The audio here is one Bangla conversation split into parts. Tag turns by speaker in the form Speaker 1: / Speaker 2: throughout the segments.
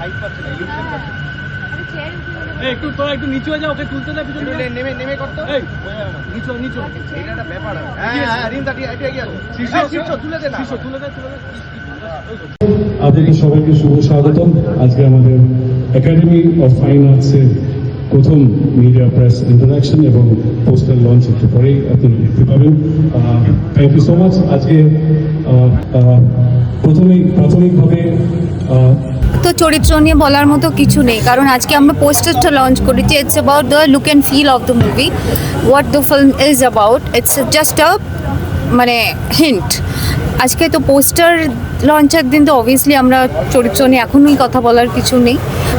Speaker 1: হাইট পাচ্ছে না ইলিউশন পাচ্ছে
Speaker 2: একটু তোরা একটু নিচু হয়ে যাও ওকে তুলতে পিছন
Speaker 1: নেমে নেমে করতো?
Speaker 2: এই নিচু নিচু হ।
Speaker 1: এটা একটা ব্যাপার হ্যাঁ। হ্যাঁ রিম দাঁড়িয়ে একটু এগিয়ে
Speaker 2: শীর্ষ
Speaker 1: শীর্ষ তুলে দে না।
Speaker 2: শীর্ষ তুলে দে তুলে দে।
Speaker 3: আপনাদের সবাইকে শুভ স্বাগতম আজকে আমাদের একাডেমি অফ ফাইন আর্টসের প্রথম মিডিয়া প্রেস ইন্টারাকশন এবং পোস্টার লঞ্চ একটু পরেই আপনারা দেখতে পাবেন। থ্যাংক ইউ সো মাচ আজকে প্রথমেই প্রাথমিকভাবে
Speaker 4: তো চরিত্র নিয়ে বলার মতো কিছু নেই। কারণ আজকে আমরা পোস্টারটা লঞ্চ করেছি। It's about the look and feel of the movie what the film is about it's just a মানে হিন্ট আজকে তো পোস্টার লঞ্চের দিন তো অবভিয়াসলি আমরা চরিত্র নিয়ে এখনই কথা বলার কিছু নেই।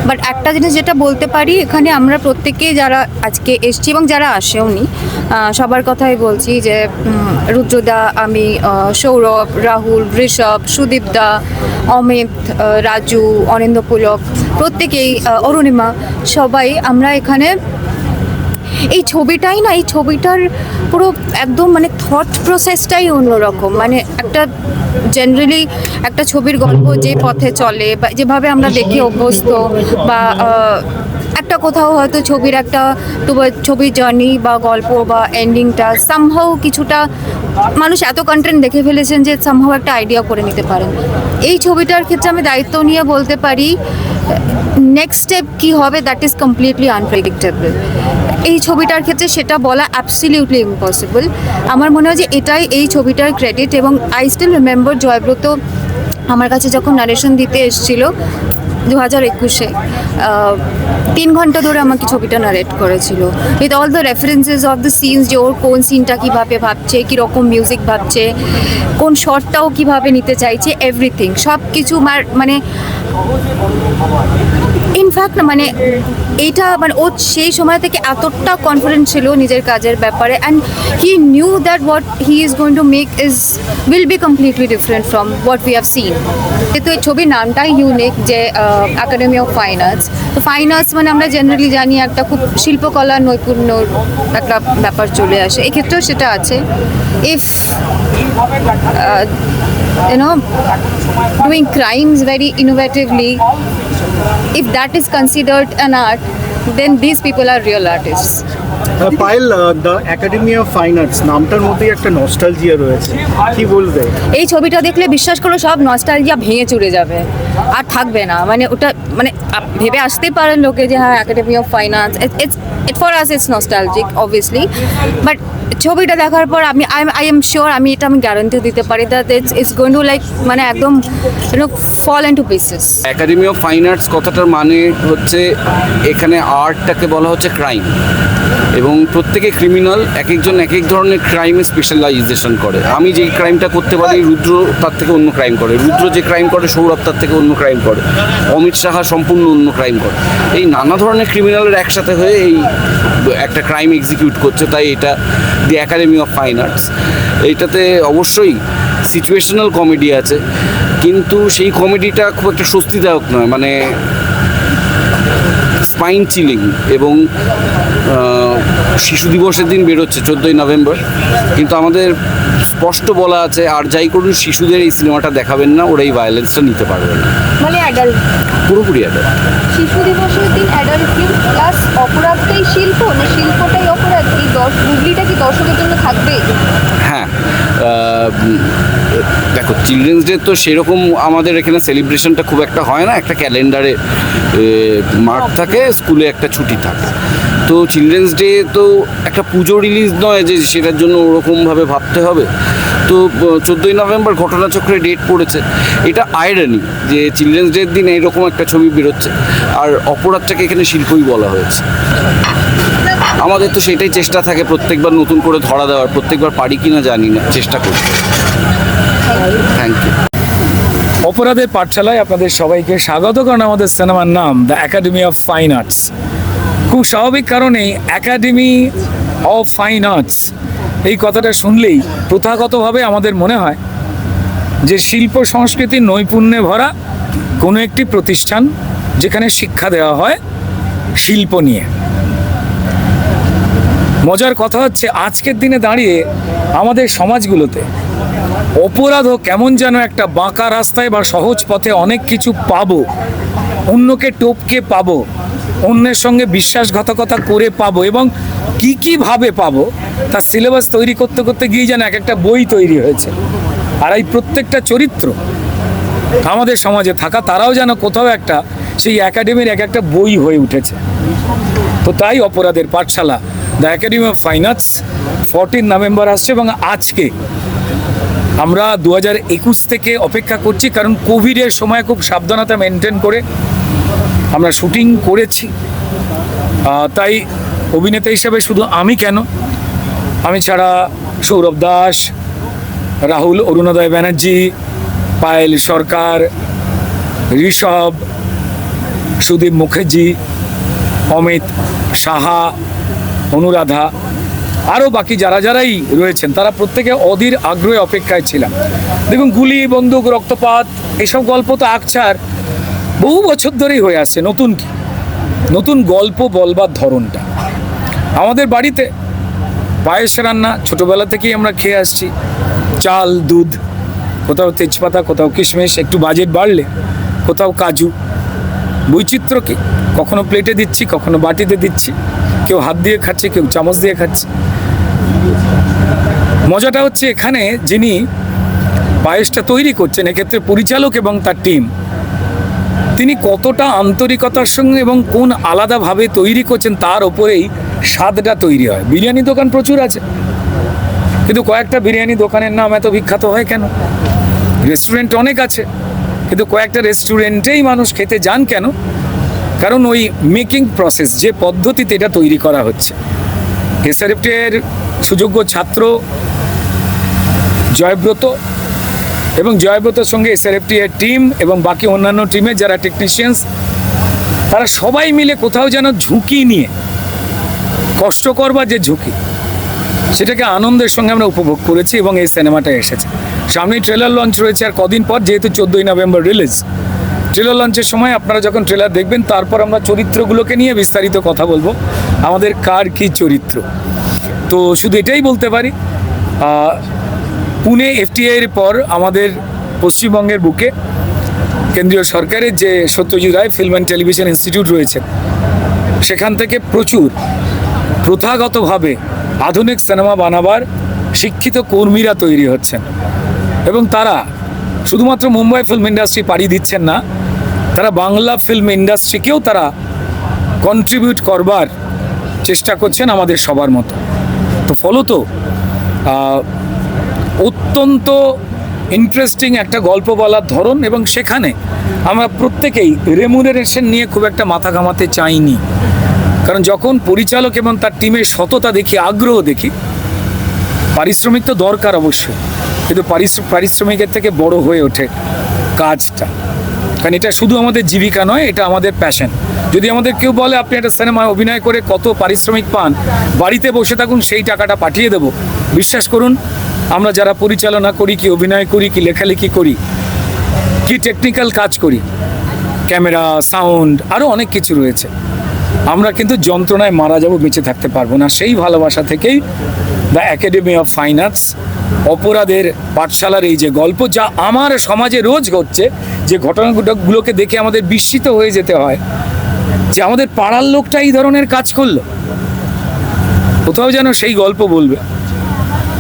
Speaker 4: বাট একটা জিনিস যেটা বলতে পারি এখানে আমরা প্রত্যেকে যারা আজকে এসছি এবং যারা আসেওনি আহ, সবার কথাই বলছি যে রুদ্রদা আমি সৌরভ রাহুল ঋষভ সুদীপদা অমিত রাজু অনিন্দ্য পুলক প্রত্যেকেই অরুণিমা সবাই আমরা এখানে এই ছবিটাই না, এই ছবিটার পুরো একদম মানে থট প্রসেসটাই অন্যরকম। মানে একটা জেনারেলি একটা ছবির গল্প যে পথে চলে বা যেভাবে আমরা দেখি অভ্যস্ত বা একটা কোথাও হয়তো ছবির একটা ছবির জার্নি বা গল্প বা এন্ডিংটা সামহাও কিছুটা মানুষ এত কন্টেন্ট দেখে ফেলেছেন যে সামহাও একটা আইডিয়া করে নিতে পারেন। এই ছবিটার ক্ষেত্রে আমি দায়িত্ব নিয়ে বলতে পারি নেক্সট স্টেপ কি হবে? দ্যাট ইজ কমপ্লিটলি আনপ্রেডিক্টেবল এই ছবিটার ক্ষেত্রে সেটা বলা অ্যাবসলিউটলি ইম্পসিবল আমার মনে হয় যে এটাই এই ছবিটার ক্রেডিট এবং আই স্টিল রিমেম্বার জয়ব্রত আমার কাছে যখন নারেশন দিতে এসেছিল দু হাজার একুশে তিন ঘণ্টা ধরে আমাকে ছবিটা নারেট করেছিল। With all the references of the scenes যে ওর কোন সিনটা কীভাবে ভাবছে, কীরকম মিউজিক ভাবছে, কোন শটটাও কীভাবে নিতে চাইছে এভরিথিং সব কিছু মানে ইনফ্যাক্ট না মানে এইটা মানে ও সেই সময় থেকে এতটা কনফিডেন্ট ছিল নিজের কাজের ব্যাপারে and he knew that what he is going to make is will be completely different from what we have seen যেহেতু এই ছবির নামটাই ইউনিক যে একাডেমি অফ ফাইন আর্টস তো ফাইন আর্টস মানে আমরা জেনারেলি জানি একটা খুব শিল্পকলা নৈপুণ্যর একটা ব্যাপার চলে আসে। এক্ষেত্রেও সেটা আছে। If you know doing crimes very innovatively if that is considered an an then these people are real artists.
Speaker 5: Payel the academy of fine arts নামটার মধ্যেই একটা নস্টালজিয়া রয়েছে। কি বলবে?
Speaker 4: এই ছবিটা দেখলে বিশ্বাস করো সব নস্টালজিয়া ভেঙে চুরে যাবে। আর থাকবে না। মানে ওটা মানে ভেবে আসতে পারেন লোকে যে হ্যাঁ academy of finance it's it for us it's nostalgic obviously but ছবিটা দেখার পর আমি আই আই এম শিওর আমি এটা আমি গ্যারান্টি দিতে পারি that it's it's going to like মানে একদম fall into pieces
Speaker 6: academy of fine arts কথাটার মানে হচ্ছে এখানে আর্টটাকে বলা হচ্ছে ক্রাইম এবং প্রত্যেকে ক্রিমিনাল এক একজন এক এক ধরনের ক্রাইমে স্পেশালাইজেশন করে। আমি যেই ক্রাইমটা করতে পারি, রুদ্র তার থেকে অন্য ক্রাইম করে। রুদ্র যে ক্রাইম করে, সৌরভ তার থেকে অন্য ক্রাইম করে। অমিত সাহা সম্পূর্ণ অন্য ক্রাইম করে। এই নানা ধরনের ক্রিমিনালের একসাথে হয়ে এই একটা ক্রাইম এক্সিকিউট করছে, তাই এটা the academy of fine arts এইটাতে অবশ্যই সিচুয়েশনাল কমেডি আছে, কিন্তু সেই কমেডিটা খুব একটা স্বস্তিদায়ক নয়। মানে স্পাইন চিলিং এবং শিশু দিবসের দিন বেরোচ্ছে চোদ্দোই নভেম্বর। কিন্তু আমাদের স্পষ্ট বলা আছে আর যাই করুন শিশুদের এই সিনেমাটা দেখাবেন না ওরা এই ভায়োলেন্সটা নিতে পারবে না।
Speaker 4: মানে অ্যাডাল্ট
Speaker 6: পুরোপুরি এটা
Speaker 4: শিশু দিবসের দিন অ্যাডাল্ট ফিল্ম প্লাস অপরাধটাই শিল্প না শিল্পটাই অপরাধ। এই দশ গুগলিটা কি দর্শকের জন্য থাকবে?
Speaker 6: হ্যাঁ দেখো চিলড্রেন্স ডে তো সেরকম আমাদের এখানে সেলিব্রেশনটা খুব একটা হয় না। একটা ক্যালেন্ডারে মার্ক থাকে স্কুলে একটা ছুটি থাকে। তো চিলড্রেন্স ডে তো একটা পুজো রিলিজ নয় যে সেটার জন্য ওরকমভাবে ভাবতে হবে। তো চোদ্দোই নভেম্বর ঘটনাচক্রে ডেট পড়েছে। এটা আয়রানি যে চিলড্রেন্স ডের দিন এইরকম একটা ছবি বেরোচ্ছে। আর অপরাধটাকে এখানে শিল্পই বলা হয়েছে। আমাদের তো সেটাই চেষ্টা থাকে প্রত্যেকবার নতুন করে ধরা দেওয়ার। প্রত্যেকবার পারি কিনা জানি না। চেষ্টা করতে থ্যাংক ইউ
Speaker 7: অপরাধের পাঠশালায় আপনাদের সবাইকে স্বাগত। কারণ আমাদের সিনেমার নাম the academy of fine arts খুব স্বাভাবিক কারণে একাডেমি অফ ফাইন আর্টস এই কথাটা শুনলেই প্রথাগতভাবে আমাদের মনে হয় যে শিল্প সংস্কৃতির নৈপুণ্যে ভরা কোনো একটি প্রতিষ্ঠান যেখানে শিক্ষা দেওয়া হয় শিল্প নিয়ে। মজার কথা হচ্ছে আজকের দিনে দাঁড়িয়ে আমাদের সমাজগুলোতে অপরাধও কেমন যেন একটা বাঁকা রাস্তায় বা সহজ পথে অনেক কিছু পাবো, অন্যকে টপকে পাবো অন্যের সঙ্গে বিশ্বাসঘাতকতা করে পাবো এবং কি কি ভাবে পাবো, তার সিলেবাস তৈরি করতে করতে গিয়ে যেন এক একটা বই তৈরি হয়েছে। আর এই প্রত্যেকটা চরিত্র আমাদের সমাজে থাকা, তারাও যেন কোথাও একটা সেই একাডেমির এক একটা বই হয়ে উঠেছে। তো তাই অপরাধের পাঠশালা the academy of fine arts fourteen November আসছে এবং আজকে আমরা দু হাজার একুশ থেকে অপেক্ষা করছি, কারণ কোভিডের সময় খুব সাবধানতা মেনটেন করে আমরা শুটিং করেছি। তাই অভিনেতা হিসাবে শুধু আমি কেন? আমি ছাড়া সৌরভ দাস, রাহুল, অরুণোদয় ব্যানার্জি, পায়েল সরকার, ঋষভ, সুদীপ মুখার্জি, অমিত সাহা, অনুরাধা, আরও বাকি যারা যারাই রয়েছেন, তারা প্রত্যেকে অধীর আগ্রহে অপেক্ষায় ছিলাম। দেখুন, গুলি, বন্দুক, রক্তপাত, এসব গল্প তো আকছার। বহু বছর ধরেই হয়ে আসছে নতুন কি? নতুন গল্প বলবার ধরনটা। আমাদের বাড়িতে পায়েস রান্না ছোটোবেলা থেকেই আমরা খেয়ে আসছি। চাল, দুধ, কোথাও তেজপাতা, কোথাও কিশমিশ, একটু বাজেট বাড়লে কোথাও কাজু। বৈচিত্র্য কি? কখনো প্লেটে দিচ্ছি, কখনো বাটিতে দিচ্ছি। কেউ হাত দিয়ে খাচ্ছে, কেউ চামচ দিয়ে খাচ্ছে। মজাটা হচ্ছে এখানে যিনি পায়েসটা তৈরি করছেন, এক্ষেত্রে পরিচালক এবং তার টিম তিনি কতটা আন্তরিকতার সঙ্গে এবং কোন আলাদাভাবে তৈরি করছেন তার ওপরেই স্বাদটা তৈরি হয়। বিরিয়ানি দোকান প্রচুর আছে। কিন্তু কয়েকটা বিরিয়ানি দোকানের নাম এত বিখ্যাত হয় কেন? রেস্টুরেন্ট অনেক আছে, কিন্তু কয়েকটা রেস্টুরেন্টেই মানুষ খেতে যান কেন? কারণ ওই মেকিং প্রসেস, যে পদ্ধতিতে এটা তৈরি করা হচ্ছে। এসআরএফটের সুযোগ্য ছাত্র জয়ব্রত এবং জয়ব্রতর সঙ্গে এসআরএফটি এর টিম এবং বাকি অন্যান্য টিমের যারা টেকনিশিয়ানস তারা সবাই মিলে কোথাও যেন ঝুঁকি নিয়ে কষ্ট করবার যে ঝুঁকি, সেটাকে আনন্দের সঙ্গে আমরা উপভোগ করেছি এবং এই সিনেমাটা এসেছে। সামনে ট্রেলার লঞ্চ রয়েছে আর কদিন পর, যেহেতু চোদ্দোই নভেম্বর রিলিজ ট্রেলার লঞ্চের সময় আপনারা যখন ট্রেলার দেখবেন, তারপর আমরা চরিত্রগুলোকে নিয়ে বিস্তারিত কথা বলব। আমাদের কার কী চরিত্র? তো শুধু এটাই বলতে পারি পুনে এফটিআইয়ের পর আমাদের পশ্চিমবঙ্গের বুকে কেন্দ্রীয় সরকারের যে Satyajit Ray film and television institute রয়েছে, সেখান থেকে প্রচুর প্রথাগতভাবে আধুনিক সিনেমা বানাবার শিক্ষিত কর্মীরা তৈরি হচ্ছেন এবং তারা শুধুমাত্র মুম্বাই ফিল্ম ইন্ডাস্ট্রি পাড়ি দিচ্ছেন না, তারা বাংলা ফিল্ম ইন্ডাস্ট্রিকেও তারা কন্ট্রিবিউট করবার চেষ্টা করছেন আমাদের সবার মতো। তো ফলত অত্যন্ত ইন্টারেস্টিং একটা গল্প বলার ধরন এবং সেখানে আমরা প্রত্যেকেই রেমুনারেশন নিয়ে খুব একটা মাথা ঘামাতে চাইনি। কারণ যখন পরিচালক এবং তার টিমের সততা দেখি, আগ্রহ দেখি, পারিশ্রমিক তো দরকার অবশ্যই, কিন্তু পারিশ্র- পারিশ্রমিকের থেকে বড় হয়ে ওঠে কাজটা। কারণ এটা শুধু আমাদের জীবিকা নয়, এটা আমাদের প্যাশন যদি আমাদের কেউ বলে, আপনি একটা সিনেমায় অভিনয় করে কত পারিশ্রমিক পান, বাড়িতে বসে থাকুন, সেই টাকাটা পাঠিয়ে দেবো। বিশ্বাস করুন আমরা যারা পরিচালনা করি কি অভিনয় করি কি লেখালেখি করি, কি টেকনিক্যাল কাজ করি, ক্যামেরা সাউন্ড আরও অনেক কিছু রয়েছে। আমরা কিন্তু যন্ত্রণায় মারা যাব, বেঁচে থাকতে পারব না। সেই ভালোবাসা থেকেই the academy of fine arts অপরাধের পাঠশালার এই যে গল্প, যা আমার সমাজে রোজ ঘটছে, যে ঘটনাগুলোকে দেখে আমাদের বিস্মিত হয়ে যেতে হয়, যে আমাদের পাড়ার লোকটা এই ধরনের কাজ করল। কোথাও যেন সেই গল্প বলবে।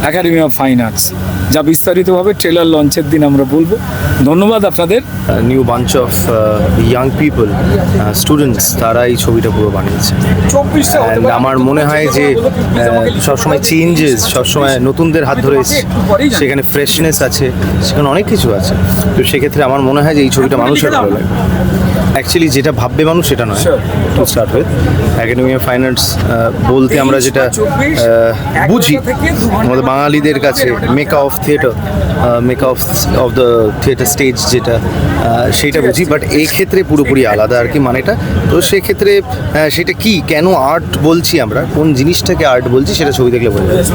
Speaker 7: একাডেমি অফ ফাইন আর্টস যা বিস্তারিতভাবে ট্রেলার লঞ্চের দিন আমরা বলব। ধন্যবাদ আপনাদের।
Speaker 8: New bunch of young people students তারা এই ছবিটা পুরো বানিয়েছে। অ্যান্ড আমার মনে হয় যে সবসময় চেঞ্জেস সবসময় নতুনদের হাত ধরে এসছে সেখানে ফ্রেশনেস আছে সেখানে অনেক কিছু আছে। তো সেক্ষেত্রে আমার মনে হয় যে এই ছবিটা মানুষের ভালো লাগে অ্যাকচুয়ালি যেটা ভাববে মানুষ সেটা নয়। To start with academy of fine arts বলতে আমরা যেটা বুঝি। আমাদের বাঙালিদের কাছে mecca of theatre mecca of of the theatre stage যেটা সেটা বুঝি। বাট এই ক্ষেত্রে পুরোপুরি আলাদা আর কি মানেটা। তো সেক্ষেত্রে সেটা কি কেন আর্ট বলছি আমরা? কোন জিনিসটাকে আর্ট বলছি সেটা ছবি দেখলে বোঝা যায়।